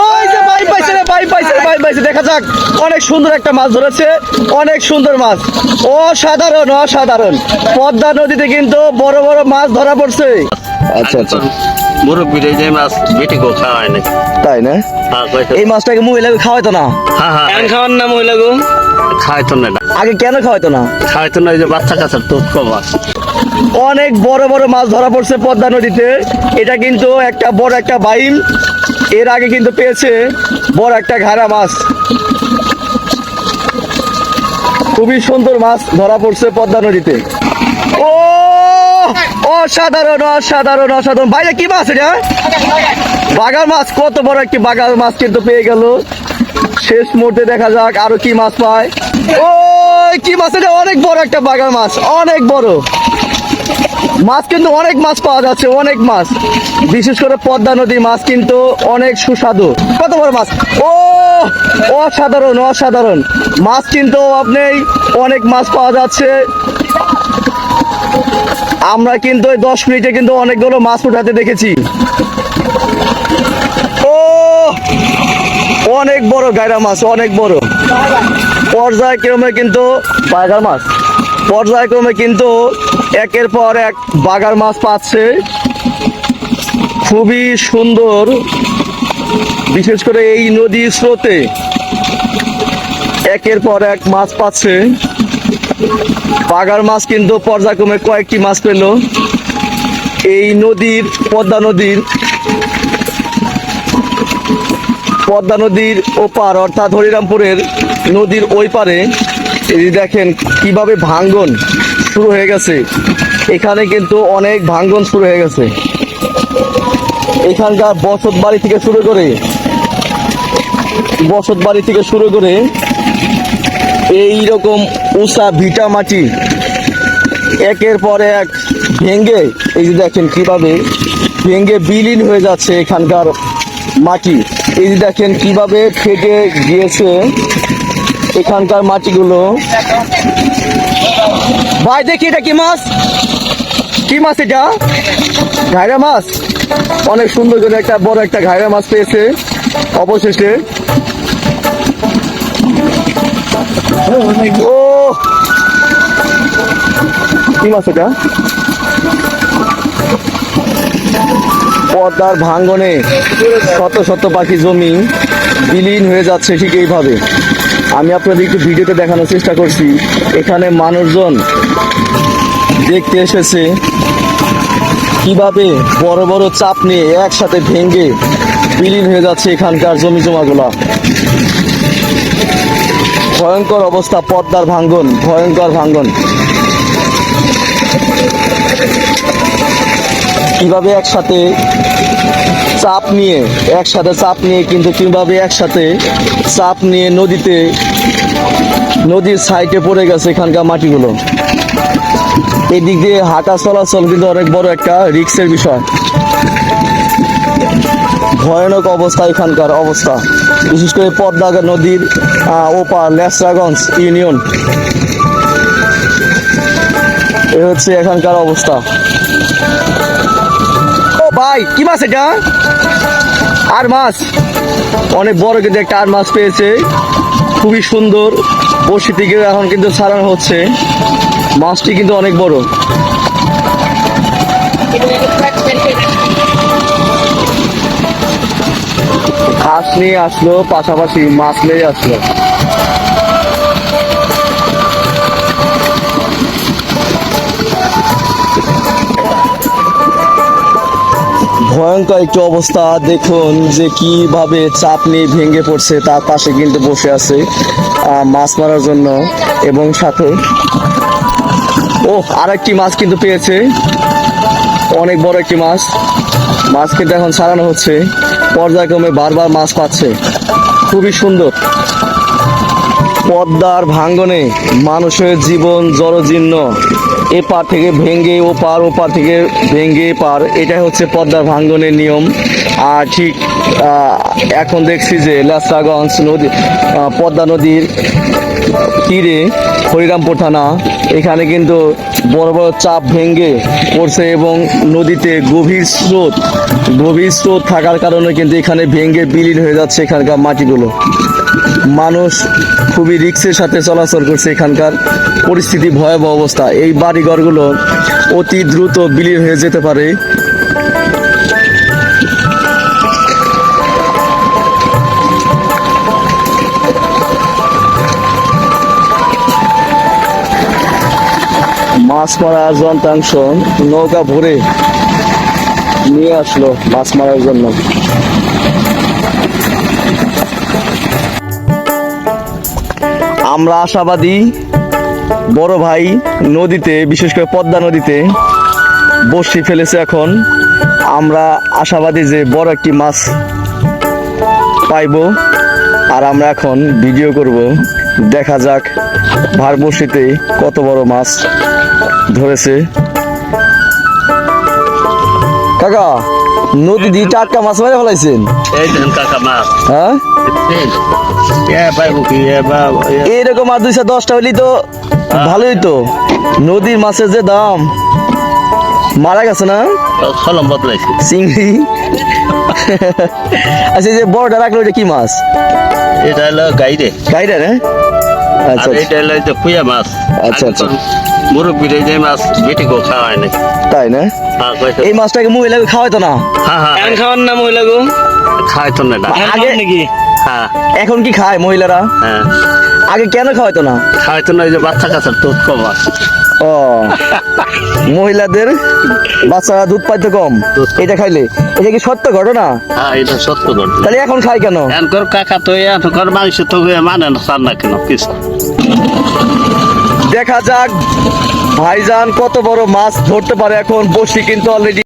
ওই যে ভাই পাইছে রে ভাই পাইছে রে, ভাই পাইছে। দেখা যাক অনেক সুন্দর একটা মাছ ধরেছে অনেক সুন্দর মাছ। অসাধারণ অসাধারণ। পদ্মা নদীতে কিন্তু বড় বড় মাছ ধরা পড়ছে। আচ্ছা আচ্ছা। মুরব্বীর যে মাছ বেটি গো খাওয়া না তাই না? হ্যাঁ এই মাছটাকে মহিলাকে খাওয়াইতো না? হ্যাঁ হ্যাঁ। খাওয়ান না মহিলাকে খাইতো না। আগে কেন খাওয়াইতো না? খাইতো না এই যে বাচ্চা তো কমা অনেক বড় বড় মাছ ধরা পড়ছে পদ্মা নদীতে। এটা কিন্তু একটা বড় একটা বাইম এর আগে কিন্তু পেয়েছে বড় একটা ঘাড়া মাছ। খুবই সুন্দর মাছ ধরা পড়ছে পদ্মা নদীতে। ও, অসাধারণ অসাধারণ অসাধারণ। ভাইয়া, কি মাছ এটা? বাগার মাছ, কত বড় একটি বাগার মাছ কিন্তু পেয়ে গেল। শেষ মুহূর্তে দেখা যাক আরও কি মাছ পায়। ও কি মাছ এটা? অনেক বড় একটা বাগার মাছ, অনেক বড়। মাছ কিন্তু অনেক মাছ পাওয়া যাচ্ছে, অনেক মাছ। বিশেষ করে পদ্মা নদী মাছ কিন্তু অনেক সুস্বাদু। কত বড় মাছ? ও, অসাধারণ অসাধারণ। মাছ কিন্তু আপনি অনেক মাছ পাওয়া যাচ্ছে। আমরা কিন্তু ওই দশ মিনিটে কিন্তু অনেকগুলো মাছ উঠাতে দেখেছি। ও, অনেক বড় গায়রা মাছ, অনেক বড়। পর্যায়ক্রমে কিন্তু বাগার মাছ। পর্যায়ক্রমে কিন্তু একের পর এক বাগার মাছ পাচ্ছে। খুবই সুন্দর। বিশেষ করে এই নদীর স্রোতে একের পর এক মাছ পাচ্ছে। বাগার মাছ কিন্তু পর্যায়ক্রমে কয়েকটি মাছ পেল। এই নদীর, পদ্মা নদীর পদ্মা নদীর ওপার অর্থাৎ হরিরামপুরের নদীর ওই পারে এই দেখেন কীভাবে ভাঙ্গন শুরু হয়ে গেছে। এখানে কিন্তু অনেক ভাঙ্গন শুরু হয়ে গেছে। এখানকার বসত বাড়ি থেকে শুরু করে বসত বাড়ি থেকে শুরু করে এই রকম উষা ভিটা মাটি একের পর এক ভেঙ্গে এই যে দেখেন কীভাবে ভেঙ্গে বিলীন হয়ে যাচ্ছে এখানকার মাটি। এই যে দেখেন কীভাবে ফেটে গিয়েছে এখানকার মাটিগুলো। ভাই দেখি এটা কি মাছ? কি মাছ এটা? ঘাইরা মাছ? অনেক সুন্দর করে একটা বড় একটা ঘাইরা মাছ পেয়েছে। অবশেষে। ও! কি মাছ এটা? পদ্মার ভাঙ্গনে শত শত পাখি জমি বিলীন হয়ে যাচ্ছে ঠিক এইভাবে। আমি আপনাদের একটু ভিডিওতে দেখানোর চেষ্টা করছি। এখানে মানুষজন দেখতে এসেছে। কীভাবে বড় বড় চাপ নিয়ে একসাথে ভেঙে বিলীন হয়ে যাচ্ছে এখানকার জমি জমাগুলা। ভয়ঙ্কর অবস্থা, পদ্মার ভাঙ্গন, ভয়ঙ্কর ভাঙ্গন। কীভাবে একসাথে চাপ নিয়ে, একসাথে চাপ নিয়ে কিন্তু কীভাবে একসাথে চাপ নিয়ে নদীতে, নদীর সাইডে পড়ে গেছে এখানকার মাটিগুলো। এদিক দিয়ে হাঁটা চলাচল কিন্তু অনেক বড় একটা রিক্সের বিষয়। ভয়ানক অবস্থা এখানকার অবস্থা। বিশেষ করে পদ্মা নদীর ওপার লেসরাগঞ্জ ইউনিয়ন। এ হচ্ছে এখানকার অবস্থা। ভাই, কি মাছ এটা? আর মাছ? অনেক বড় কিন্তু একটা আর মাছ পেয়েছে। খুবই সুন্দর। বসি থেকে এখন কিন্তু ছাড়ানো হচ্ছে। মাছটি কিন্তু অনেক বড়। ঘাস নিয়ে আসলো, পাশাপাশি মাছ নিয়ে আসলো। ভয়ঙ্কর একটি অবস্থা। দেখুন যে কীভাবে চাপ নিয়ে ভেঙে পড়ছে, তার পাশে কিন্তু বসে আছে মাছ মারার জন্য এবং সাথে ও আর একটি মাছ কিন্তু পেয়েছে। অনেক বড় একটি মাছ। মাছ কিন্তু এখন ছাড়ানো হচ্ছে। পর্যায়ক্রমে বারবার মাছ পাচ্ছে। খুবই সুন্দর। পদ্মার ভাঙ্গনে মানুষের জীবন জরজীর্ণ এপার থেকে ভেঙ্গে ওপার ওপার থেকে ভেঙ্গে পার। এটাই হচ্ছে পদ্মার ভাঙ্গনের নিয়ম। আর ঠিক এখন দেখছি যে লেসরাগঞ্জ নদী পদ্মা নদীর তীরে হরিরামপুর থানা, এখানে কিন্তু বড় বড় চাপ ভেঙ্গে পড়ছে এবং নদীতে গভীর স্রোত গভীর স্রোত থাকার কারণে কিন্তু এখানে ভেঙে বিলীন হয়ে যাচ্ছে এখানকার মাটিগুলো। মানুষ খুবই রিক্সের সাথে চলাচল করছে এখানকার পরিস্থিতি ভয়াবহ অবস্থা। এই বাড়িঘরগুলো অতি দ্রুত বিলীন হয়ে যেতে পারে। মাছ মারা যন্ত্রাংশ নৌকা ভরে নিয়ে আসলো মাছ মারার জন্য। আমরা আশাবাদী বড় ভাই নদীতে, বিশেষ করে পদ্মা নদীতে বসি ফেলেছে এখন। আমরা আশাবাদী যে বড় একটি মাছ পাইবো আর আমরা এখন ভিডিও করব। দেখা যাক ভার বসিতে কত বড় মাছ ধরেছে। কাকা নদী দিয়ে টাটকা মাছ মেরে ফেলাইছেন? হ্যাঁ? এ পাইব কি এ এইরকম আর দুইশো দশটা হইলেই তো ভালোই তো। নদীর মাছের যে দাম। মারা গেছে না? কলম বদলাইছে। চিংড়ি? আচ্ছা যে বড়টা রাখল এটা কি মাছ? এটা হলো গাইরে। গাইডা না? আর আচ্ছা। আচ্ছা, এটা হলো যে পুয়া মাছ। আচ্ছা, আচ্ছা। মুরব্বীরা যে মাছ বেটি গো খাওয়ায় না তাই না? হ্যাঁ এই মাছটাকে মহিলাকে খাওয়াইতো না? হ্যাঁ হ্যাঁ। খাওয়ার না মহিলাকে খাইতো না না আগে নাকি? হ্যাঁ। এখন কি খায় মহিলারা? হ্যাঁ। আগে কেন খাওয়াইতো না? খাওয়াইতো না ওই যে বাচ্চা কাছে দুধ কম আছে। ও। মহিলাদের বাচ্চারা দুধ পাইতে কম। এটা খাইলে। এটা কি সত্য ঘটনা? হ্যাঁ এটা সত্য ঘটনা। তাহলে এখন খাই কেন? এনকর কাকা তো এনকর মানুষ তো মানে না সার না কেন কিছু দেখা যাক ভাইজান কত বড় মাছ ধরতে পারে এখন। বসি কিন্তু অলরেডি